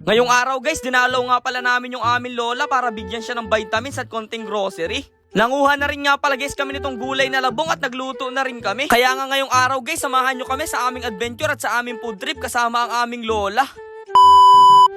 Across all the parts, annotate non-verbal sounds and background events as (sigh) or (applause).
Ngayong araw guys, dinalaw nga pala namin yung aming lola para bigyan siya ng vitamins at konting grocery. Nanguha na rin nga pala guys kami nitong gulay na labong at nagluto na rin kami. Kaya nga ngayong araw guys, samahan nyo kami sa aming adventure at sa aming food trip kasama ang aming lola.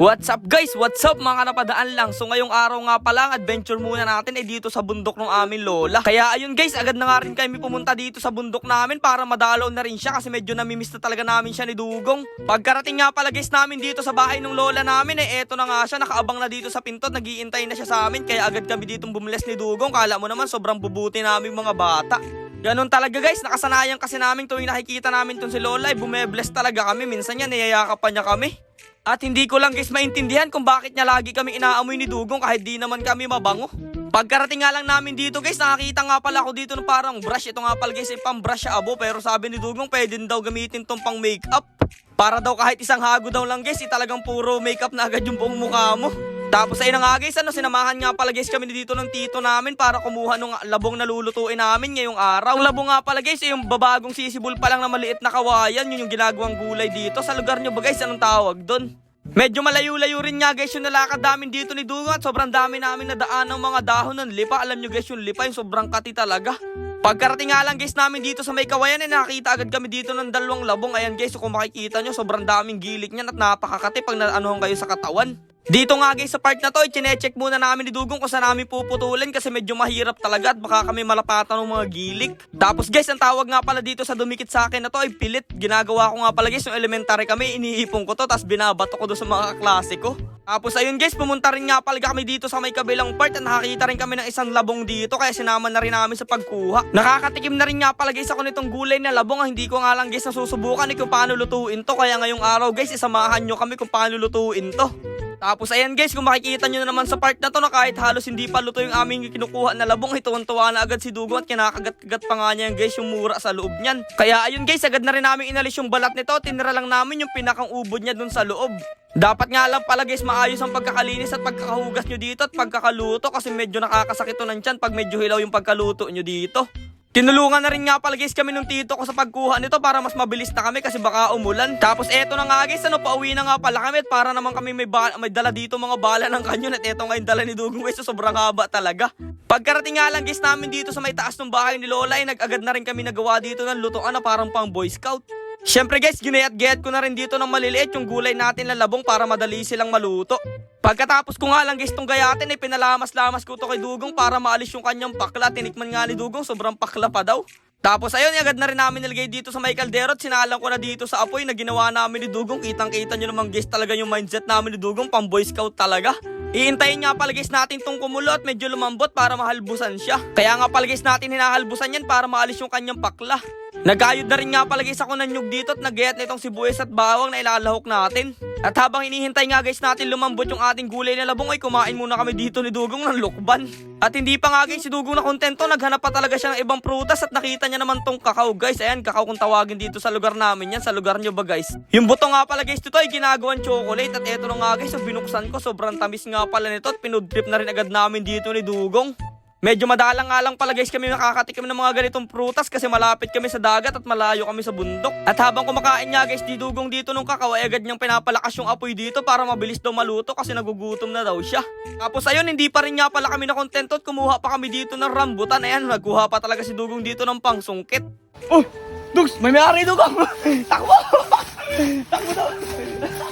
What's up guys? What's up mga napadaan lang? So ngayong araw nga pala ang adventure muna natin ay dito sa bundok ng aming lola. Kaya ayun guys, agad na nga rin kami pumunta dito sa bundok namin para madalaw na rin siya kasi medyo namimiss na talaga namin siya ni Dugong. Pagkarating nga pala guys namin dito sa bahay ng lola namin eh eto na nga siya, nakaabang na dito sa pinto at nagiintay na siya sa amin kaya agad kami dito bumles ni Dugong. Kala mo naman sobrang bubuti namin mga bata. Ganon talaga guys, nakasanayan kasi namin tuwing nakikita namin tong si Lola ay bumebless talaga kami. Minsan yan, niyayakapan niya kami. At hindi ko lang guys maintindihan kung bakit niya lagi kami inaamoy ni Dugong kahit di naman kami mabango. Pagkarating nga lang namin dito guys, nakakita nga pala ako dito ng parang brush. Ito nga pala guys, ay pang brush siya abo. Pero sabi ni Dugong, pwede daw gamitin tong pang makeup. Para daw kahit isang hago daw lang guys, eh, talagang puro makeup na agad yung buong mukha mo. Tapos ayun nga guys, ano, sinamahan nga pala guys kami dito ng tito namin para kumuha ng labong na lulutuin namin ngayong araw. Ang labong nga pala guys, eh, yung babagong sisibol pa lang na maliit na kawayan, yun yung ginagawang gulay dito. Sa lugar nyo ba guys, anong tawag doon? Medyo malayo-layo rin nga guys yung nalakad namin dito ni Dugo at sobrang dami namin nadaan ng mga dahon ng lipa. Alam nyo guys yung lipa yung sobrang kati talaga. Pagkarating nga lang guys namin dito sa may kawayan eh nakita agad kami dito ng dalawang labong. Ayan guys so kung makikita nyo sobrang daming gilik niyan at napakakati pag naanuhan kayo sa katawan. Dito nga guys sa part na to, chinecheck muna namin ni Dugong kung saan namin puputulin kasi medyo mahirap talaga at baka kami malapatan ng mga gilik. Tapos guys, ang tawag nga pala dito sa dumikit sa akin na to ay pilit. Ginagawa ko nga pala guys, yung elementary kami, iniipon ko to tapos binabato ko doon sa mga klase ko. Tapos ayun guys, pumunta rin nga pala kami dito sa may kabilang part at nakakita rin kami ng isang labong dito kaya sinama na rin namin sa pagkuha. Nakakatikim na rin nga pala guys ako nitong gulay na labong ah, hindi ko nga lang guys nasusubukan eh kung paano lutuin to kaya ngayong araw guys isamahan nyo kami kung paano lutuin to. Tapos ayan guys, kung makikita nyo na naman sa part na to na kahit halos hindi pa luto yung aming kinukuha na labong, ito tuwa na agad si Dugo at kinakagat-kagat pa nga niya guys yung mura sa loob niyan. Kaya ayun guys, agad na rin namin inalis yung balat nito, tinira lang namin yung pinakang ubod niya dun sa loob. Dapat nga lang pala guys maayos ang pagkakalinis at pagkakahugas nyo dito at pagkakaluto kasi medyo nakakasakit to ng tiyan pag medyo hilaw yung pagkaluto nyo dito. Tinulungan na rin nga pala guys kami nung tito ko sa pagkuha nito para mas mabilis na kami kasi baka umulan. Tapos eto na nga guys, ano, pauwi na nga pala kami at para naman kami may, may dala dito mga bala ng kanyon at eto nga yung dala ni Dugong guys, so sobrang haba talaga. Pagkarating nga lang guys namin dito sa may taas ng bahay ni Lola ay nag-agad na rin kami nagawa dito ng lutoan na parang pang boy scout. Siyempre guys, ginayat-gayat ko na rin dito ng maliliit yung gulay natin na labong para madali silang maluto. Pagkatapos ko nga lang guys tong gayatin ay pinalamas-lamas ko to kay Dugong para maalis yung kanyang pakla. Tinikman nga ni Dugong, sobrang pakla pa daw. Tapos ayun, agad na rin namin nilagay dito sa may kaldero at sinalang ko na dito sa apoy na ginawa namin ni Dugong. Kitang-kita nyo naman guys talaga yung mindset namin ni Dugong, pang boy scout talaga. Iintayin nga pala guys natin tong kumulo at medyo lumambot para mahalbusan siya. Kaya nga pala guys natin hinahalbusan yan para maalis yung kanyang pakla. Nagayod na rin nga pala guys ako ng nyug dito at nagayat nitong sibuyas at bawang na ilalahok natin. At habang hinihintay nga guys natin lumambot yung ating gulay na labong ay kumain muna kami dito ni Dugong ng lukban. At hindi pa nga guys si Dugong na kontento, naghanap pa talaga siya ng ibang prutas at nakita niya naman tong kakao guys. Ayan, kakao kung tawagin dito sa lugar namin yan, sa lugar nyo ba guys? Yung buto nga pala guys dito ay ginagawang chocolate at eto na nga guys, so binuksan ko, sobrang tamis nga pala nito at pinudrip na rin agad namin dito ni Dugong. Medyo madalang nga lang pala guys kami nakakatikim ng mga ganitong prutas kasi malapit kami sa dagat at malayo kami sa bundok. At habang kumakain nga guys, didugong dito nung kakao ay agad niyang pinapalakas yung apoy dito para mabilis daw maluto kasi nagugutom na daw siya. Tapos ayun, hindi pa rin nga pala kami na kontento at kumuha pa kami dito ng rambutan. Ayan, nagkuha pa talaga si Dugong dito ng pangsungkit. Oh, Dugs, may mayari Dugong! (laughs) Takbo! (laughs) Takbo daw!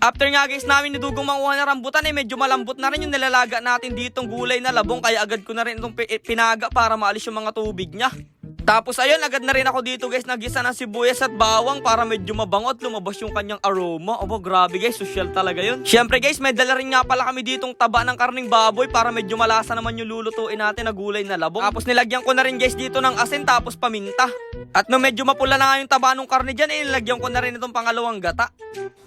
After nga guys namin nidugong manguha ng rambutan eh medyo malambot na rin yung nilalaga natin ditong gulay na labong kaya agad ko na rin itong pi- pinaga para maalis yung mga tubig niya. Tapos ayun, agad na rin ako dito guys, nagisa ng sibuyas at bawang para medyo mabango at lumabas yung kanyang aroma. Obo, grabe guys, social talaga yun. Siyempre guys, may dala rin nga pala kami ditong taba ng karning baboy para medyo malasa naman yung lulutuin natin na gulay na labong. Tapos nilagyan ko na rin guys dito ng asin tapos paminta. At nung medyo mapula na nga yung taba ng karne dyan, eh, nilagyan ko na rin itong pangalawang gata.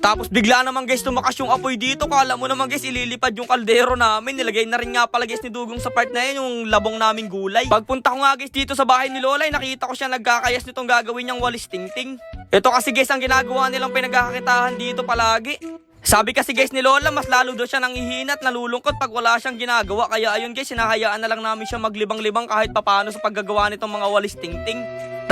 Tapos bigla naman guys tumakas yung apoy dito. Kala mo naman guys ililipad yung kaldero namin. Nilagay na rin nga pala guys ni Dugong sa part na yun yung labong naming gulay. Pagpunta ko nga guys dito sa bahay ni Lola, nakita ko siya nagkakayas nitong gagawin niyang walis tingting. Ito kasi guys ang ginagawa nilang pinagkakakitahan dito palagi. Sabi kasi guys ni Lola, mas lalo daw siya nang ihina at nalulungkot pag wala siyang ginagawa. Kaya ayun guys, sinahayaan na lang namin siya maglibang-libang kahit papano sa paggagawa nitong mga walis tingting.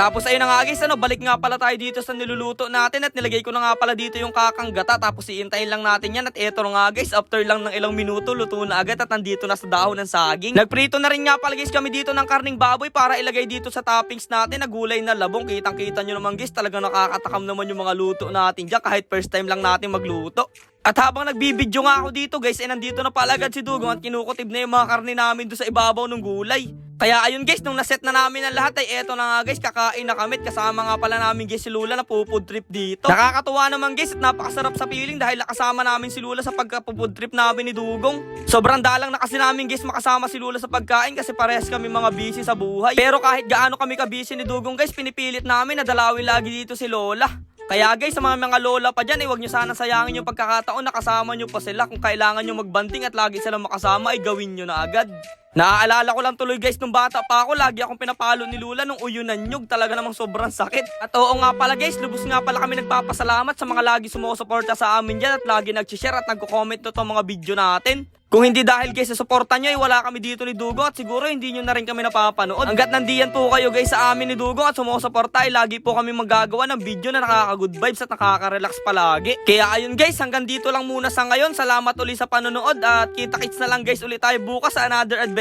Tapos ayun na nga guys, ano, balik nga pala tayo dito sa niluluto natin at nilagay ko na nga pala dito yung kakang gata tapos iintayin lang natin yan at eto nga guys, after lang ng ilang minuto, luto na agad at nandito na sa dahon ng saging. Nagprito na rin nga pala guys kami dito ng karning baboy para ilagay dito sa toppings natin na gulay na labong. Kitang kita nyo naman guys, talagang nakakatakam naman yung mga luto natin dyan kahit first time lang natin magluto. At habang nagbibidyo nga ako dito guys, eh nandito na pala agad si Dugong at kinukutib na yung mga karne namin doon sa ibabaw ng gulay. Kaya ayun guys, nung naset na namin ang lahat ay eto na nga guys, kakain na kami kasama nga pala namin guys si Lula na pupud trip dito. Nakakatuwa naman guys at napakasarap sa feeling dahil nakasama namin si Lula sa pagkapupud trip namin ni Dugong. Sobrang dalang na kasi namin guys makasama si Lula sa pagkain kasi parehas kami mga busy sa buhay. Pero kahit gaano kami ka-busy ni Dugong guys, pinipilit namin na dalawin lagi dito si Lola. Kaya guys, sa mga mga lola pa dyan, eh, huwag nyo sana sayangin yung pagkakataon na kasama nyo pa sila. Kung kailangan nyo magbanding at lagi silang makasama, ay gawin nyo na agad. Naaalala ko lang tuloy guys, nung bata pa ako, lagi akong pinapalo ni Lula nung uyunan nyug. Talaga namang sobrang sakit. At oo nga pala guys, lubos nga pala kami nagpapasalamat sa mga lagi sumusuporta sa amin dyan at lagi nag-share at nagko-comment to mga video natin. Kung hindi dahil guys sa suporta nyo, ay wala kami dito ni Dugong at siguro hindi nyo na rin kami napapanood. Hanggat nandiyan po kayo guys sa amin ni Dugong at sumusuporta, ay lagi po kami magagawa ng video na nakaka-good vibes at nakaka-relax palagi. Kaya ayun guys, hanggang dito lang muna sa ngayon. Salamat uli sa panonood at kita-kits na lang guys ulit tayo bukas sa another adventure.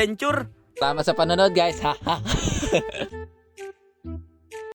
Salamat sa panonood guys. Ha (laughs) ha.